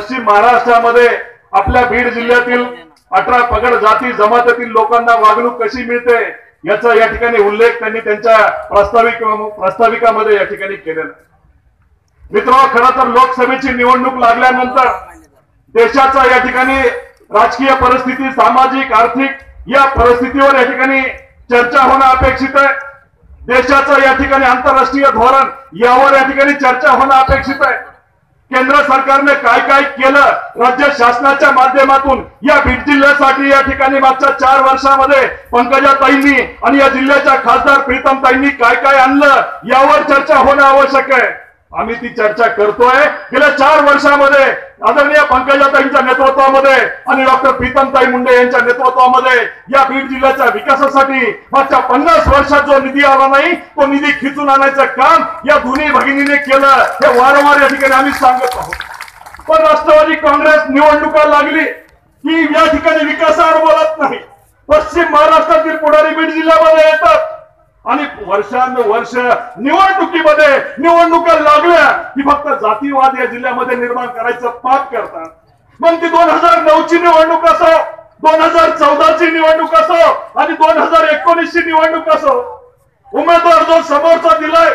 पश्चिम महाराष्ट्रामध्ये आपल्या बीड जिल्ह्यातील अठरा पगड जाती जमातीतील लोकांना वागणूक कशी मिळते याचा या ठिकाणी उल्लेख त्यांनी त्यांच्या प्रास्ताविक प्रस्ताविकामध्ये या ठिकाणी केलेला मित्र खरं तर लोकसभेची निवडणूक लागल्यानंतर देशाचा या ठिकाणी राजकीय परिस्थिती सामाजिक आर्थिक या परिस्थितीवर या ठिकाणी चर्चा होणं अपेक्षित आहे. देशाचं या ठिकाणी आंतरराष्ट्रीय धोरण यावर या ठिकाणी चर्चा होणं अपेक्षित आहे. केंद्र सरकारने काय काय केलं राज्य शासनाच्या माध्यमातून? या बीड जिल्ह्यासाठी या ठिकाणी मागच्या चार वर्षामध्ये पंकजाताईंनी आणि या जिल्ह्याच्या खासदार प्रीतमताईंनी काय काय आणलं? यावर चर्चा होणं आवश्यक आहे. आम्ही ती चर्चा करतोय. गेल्या चार वर्षामध्ये आदरणीय पंकजाताईंच्या नेतृत्वामध्ये आणि डॉक्टर प्रीतमताई मुंडे यांच्या नेतृत्वामध्ये या बीड जिल्ह्याच्या विकासासाठी मागच्या पन्नास वर्षात जो निधी आला नाही तो निधी खिचून आणायचं काम या दोन्ही भगिनीने केलं. हे वारंवार या ठिकाणी आम्ही सांगत आहोत. पण राष्ट्रवादी काँग्रेस निवडणुका लागली की या ठिकाणी विकासावर बोलत नाही. पश्चिम महाराष्ट्रातील पुढारी बीड जिल्ह्यामध्ये येत वर्षानुवर्ष निवडणुकीमध्ये निवडणुका लागल्या की फक्त जातीवाद या जिल्ह्यामध्ये निर्माण करायचं पाप करतात. मग ती दोन हजार नऊची निवडणूक असो दोन हजार चौदाची निवडणूक असो आणि दोन हजार एकोणीसची निवडणूक असो उमेदवार जो समोरचा दिलाय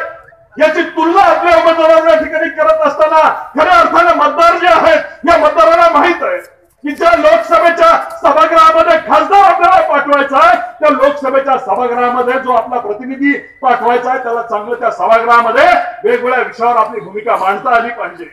याची तुलना आपल्या उमेदवारांना ठिकाणी करत असताना खऱ्या अर्थाने मतदार जे आहेत या मतदारांना माहीत आहे की ज्या लोकसभेच्या सभागृहामध्ये खासदार आपल्याला पाठवायचा आहे त्या लोकसभेच्या सभागृहामध्ये जो आपला प्रतिनिधी पाठवायचा आहे त्याला चांगलं त्या सभागृहामध्ये वेगवेगळ्या विषयावर आपली भूमिका मांडता आली पाहिजे.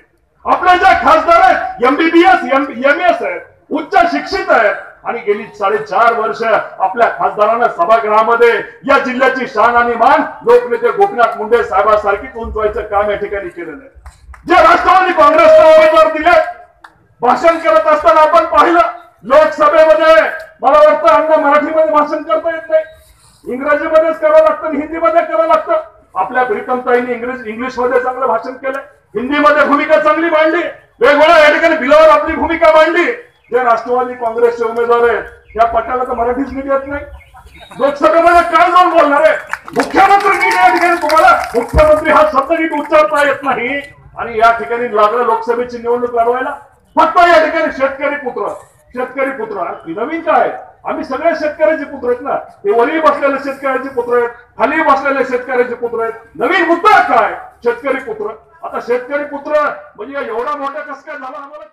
आपल्या ज्या खासदार आहेत एमबीबीएस एम एस आहेत उच्च शिक्षित आहेत आणि गेली साडेचार वर्ष आपल्या खासदारांना सभागृहामध्ये या जिल्ह्याची शान आणि मान लोकनेते गोपीनाथ मुंडे साहेबांसारखीच उंचवायचं काम या ठिकाणी केलेलं आहे. जे राष्ट्रवादी काँग्रेसला उमेदवार दिले भाषण करत असताना आपण पाहिलं लोकसभेमध्ये मला वाटतं अन्न मराठीमध्ये भाषण करता येत नाही. इंग्रजीमध्येच करावं लागतं हिंदीमध्ये करावं लागतं. आपल्या प्रीतमताईंनी इंग्लिश इंग्लिशमध्ये चांगलं भाषण केलं. हिंदीमध्ये भूमिका चांगली मांडली. वेगवेगळ्या या ठिकाणी बिलावर आपली भूमिका मांडली. जे राष्ट्रवादी काँग्रेसचे उमेदवार आहेत त्या पटाला तर मराठीच नीट येत नाही. लोकसभेमध्ये काय जाऊन बोलणार आहे मुख्यमंत्री नीट या ठिकाणी तुम्हाला मुख्यमंत्री हा शब्द नीट उच्चारता येत नाही. आणि या ठिकाणी लागलं लोकसभेची निवडणूक लढवायला. फक्त या ठिकाणी शेतकरी पुत्र शेतकरी पुत्र. नवीन काय? आम्ही सगळ्या शेतकऱ्याचे पुत्र आहेत ना. ते वली बसलेले शेतकऱ्याचे पुत्र आहेत खाली बसलेले शेतकऱ्याचे पुत्र आहेत. नवीन मुद्दा काय? शेतकरी पुत्र. आता शेतकरी पुत्र म्हणजे एवढा मोठा कस काय झाला? आम्हाला